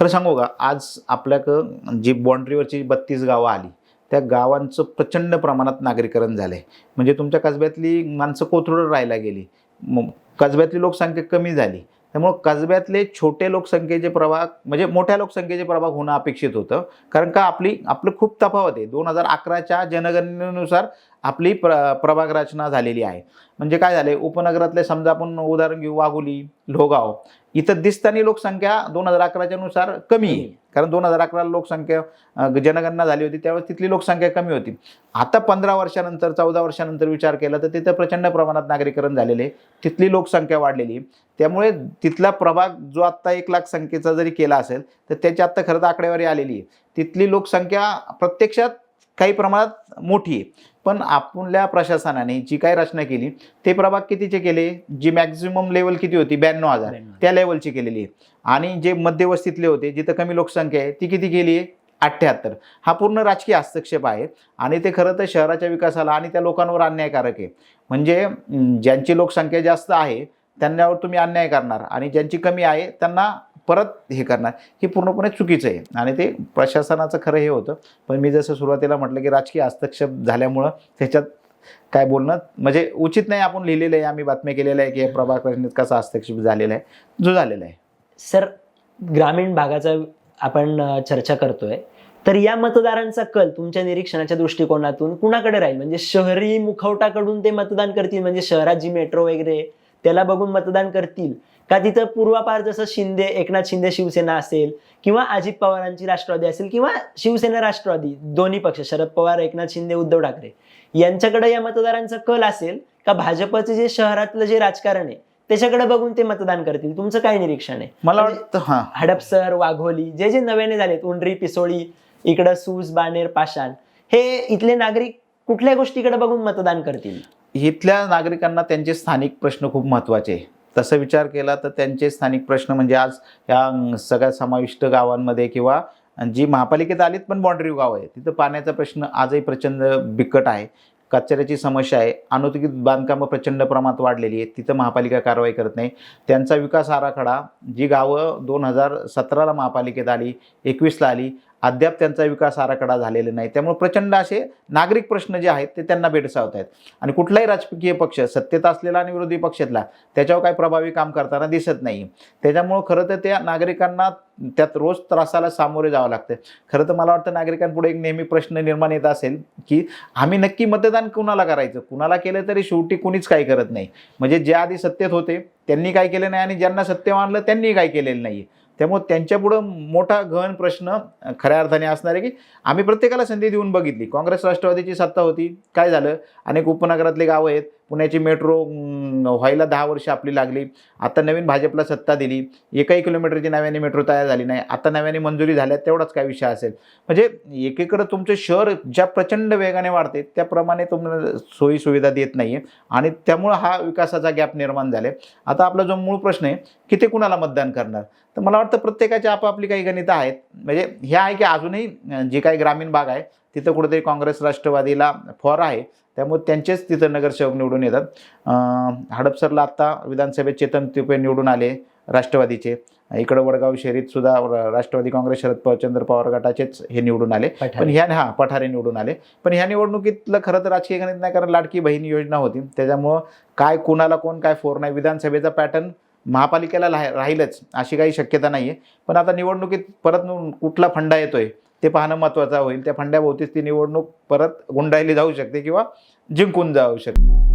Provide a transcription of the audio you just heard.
खरं सांगू का? आज आपल्याकडं जी बाँड्रीवरची बत्तीस गावं आली त्या गावांचं प्रचंड प्रमाणात नागरीकरण झालं आहे म्हणजे तुमच्या कसब्यातली माणसं कोथरूड राहायला गेली. मग कसब्यातली लोकसंख्या कमी झाली. त्यामुळं कसब्यातले छोटे लोकसंख्येचे प्रभाग म्हणजे मोठ्या लोकसंख्येचे प्रभाग होणं अपेक्षित होतं. कारण का आपली आपलं खूप तफावत आहे. दोन हजार अकराच्या जनगणनेनुसार आपली प्र प्रभाग रचना झालेली आहे. म्हणजे काय झाले उपनगरातले समजा आपण उदाहरण घेऊ वाघोली लोहगाव. इथं दिसतानी लोकसंख्या दोन हजार अकराच्या नुसार कमी आहे. कारण दोन हजार अकराला लोकसंख्या जनगणना झाली होती त्यावेळेस तिथली लोकसंख्या कमी होती. आता पंधरा वर्षानंतर चौदा वर्षानंतर विचार केला तर तिथं प्रचंड प्रमाणात नागरीकरण झालेले. तिथली लोकसंख्या वाढलेली आहे. त्यामुळे तिथला प्रभाग जो आत्ता एक लाख संख्येचा जरी केला असेल तर त्याची आत्ता खरं तर आकडेवारी आलेली आहे. तिथली लोकसंख्या प्रत्यक्षात काही प्रमाणात मोठी आहे. पण आपल्या प्रशासनाने जी काही रचना केली ते प्रभाग कितीचे केले? जी मॅक्झिमम लेवल किती होती? ब्याण्णव हजार. त्या लेवलची केलेली आहे. आणि जे मध्यवस्तीतले होते जिथं कमी लोकसंख्या आहे ती किती केली आहे? अठ्ठ्याहत्तर. हा पूर्ण राजकीय हस्तक्षेप आहे आणि ते खरं तर शहराच्या विकासाला आणि त्या लोकांवर अन्यायकारक आहे. म्हणजे ज्यांची लोकसंख्या जास्त आहे त्यांच्यावर तुम्ही अन्याय करणार आणि ज्यांची कमी आहे त्यांना परत हे करणार. हे पूर्णपणे चुकीचं आहे. आणि ते प्रशासनाचं खरं हे होतं. पण मी जसं सुरुवातीला म्हटलं की राजकीय हस्तक्षेप झाल्यामुळं त्याच्यात काय बोलणं म्हणजे उचित नाही आपण लिहिलेलं आहे आम्ही बातम्या केलेल्या आहे की हे कसा हस्तक्षेप झालेला आहे. जो झालेला आहे. सर ग्रामीण भागाचा आपण चर्चा करतोय. तर या मतदारांचा कल तुमच्या निरीक्षणाच्या दृष्टिकोनातून कुणाकडे राहील? म्हणजे शहरी मुखवटाकडून ते मतदान करतील? म्हणजे शहरात जी मेट्रो वगैरे त्याला बघून मतदान करतील? का तिथं पूर्वापार जसं शिंदे एकनाथ शिंदे शिवसेना असेल किंवा अजित पवारांची राष्ट्रवादी असेल किंवा शिवसेना राष्ट्रवादी दोन्ही पक्ष शरद पवार एकनाथ शिंदे उद्धव ठाकरे यांच्याकडे या मतदारांचा कल असेल का भाजपचे जे शहरातलं जे राजकारण आहे त्याच्याकडे बघून ते मतदान करतील? तुमचं काय निरीक्षण आहे? मला म्हणजे- वाटतं हां. हडपसर वाघोली जे जे नव्याने झालेत उंडरी पिसोळी इकडं सूस बानेर पाषाण हे इथले नागरिक कुठल्या गोष्टीकडे बघून मतदान करतील? इथल्या नागरिकांना त्यांचे स्थानिक प्रश्न खूप महत्त्वाचे आहे तसं विचार केला तर त्यांचे स्थानिक प्रश्न म्हणजे आज या सगळ्या समाविष्ट गावांमध्ये किंवा जी महापालिकेत आलीत पण बाँड्री गाव आहे तिथं पाण्याचा प्रश्न आजही प्रचंड बिकट आहे. कचऱ्याची समस्या आहे अनुत्कित बांधकामं प्रचंड प्रमाणात वाढलेली आहेत तिथं महापालिका कारवाई करत नाही. त्यांचा विकास आराखडा जी गावं दोन हजार सतराला महापालिकेत आली एकवीसला आली अद्याप त्यांचा विकास आराखडा झालेला नाही. त्यामुळे प्रचंड असे नागरिक प्रश्न जे आहेत ते त्यांना भेडसावत आहेत. आणि कुठलाही राजकीय पक्ष सत्तेत असलेला आणि विरोधी पक्षातला त्याच्यावर काही प्रभावी काम करताना दिसत नाही. त्याच्यामुळं खरं तर त्या नागरिकांना त्यात रोज त्रासाला सामोरे जावं लागतं खरं तर मला वाटतं नागरिकांपुढे एक नेहमी प्रश्न निर्माण येत असेल की आम्ही नक्की मतदान कुणाला करायचं? कुणाला केलं तरी शेवटी कुणीच काही करत नाही. म्हणजे जे आधी सत्तेत होते त्यांनी काय केलं नाही आणि ज्यांना सत्य मानलं त्यांनी काय केलेलं नाही त्यामुळे त्यांच्यापुढं मोठा गहन प्रश्न खऱ्या अर्थाने असणार आहे की आम्ही प्रत्येकाला संधी देऊन बघितली. काँग्रेस राष्ट्रवादीची सत्ता होती काय झालं? अनेक उपनगरातले गावं आहेत पुण्याची मेट्रो व्हायला दहा वर्ष आपली लागली. आता नवीन भाजपला सत्ता दिली. एकाही किलोमीटरची नव्याने मेट्रो तयार झाली नाही. आता नव्याने मंजुरी झाल्या तेवढाच काय विषय असेल. म्हणजे एकीकडं तुमचं शहर ज्या प्रचंड वेगाने वाढते त्याप्रमाणे तुम्हाला सोयी सुविधा देत नाही आहे आणि त्यामुळं हा विकासाचा गॅप निर्माण झाले आता आपला जो मूळ प्रश्न आहे की ते कुणाला मतदान करणार? तर मला वाटतं प्रत्येकाची आपापली काही गणितं आहेत. म्हणजे हे आहे की अजूनही जी जे काही ग्रामीण भाग आहे तिथं कुठेतरी काँग्रेस राष्ट्रवादीला फॉर आहे. त्यामुळे त्यांचेच तिथं नगरसेवक निवडून येतात. हडपसरला आत्ता विधानसभेत चेतन तुपे निवडून आले राष्ट्रवादीचे. इकडं वडगाव शहरीत सुद्धा राष्ट्रवादी काँग्रेस शरद पवारचंद्र पवार गटाचेच हे निवडून आले. पण. ह्या हा पठारे निवडून आले. पण ह्या निवडणुकीतलं खरं तर राजकीय गणित नाही कारण लाडकी बहीण योजना होती. त्याच्यामुळं काय कुणाला कोण काय फोर नाही. विधानसभेचा पॅटर्न महापालिकेला राह- राहीलच अशी काही शक्यता नाही आहे पण आता निवडणुकीत परत कुठला फंडा येतोय? ते पाहणं महत्त्वाचं होईल. त्या फंड्याभोवतीच ती निवडणूक परत गुंडाळली जाऊ शकते किंवा जिंकून जाऊ शकते.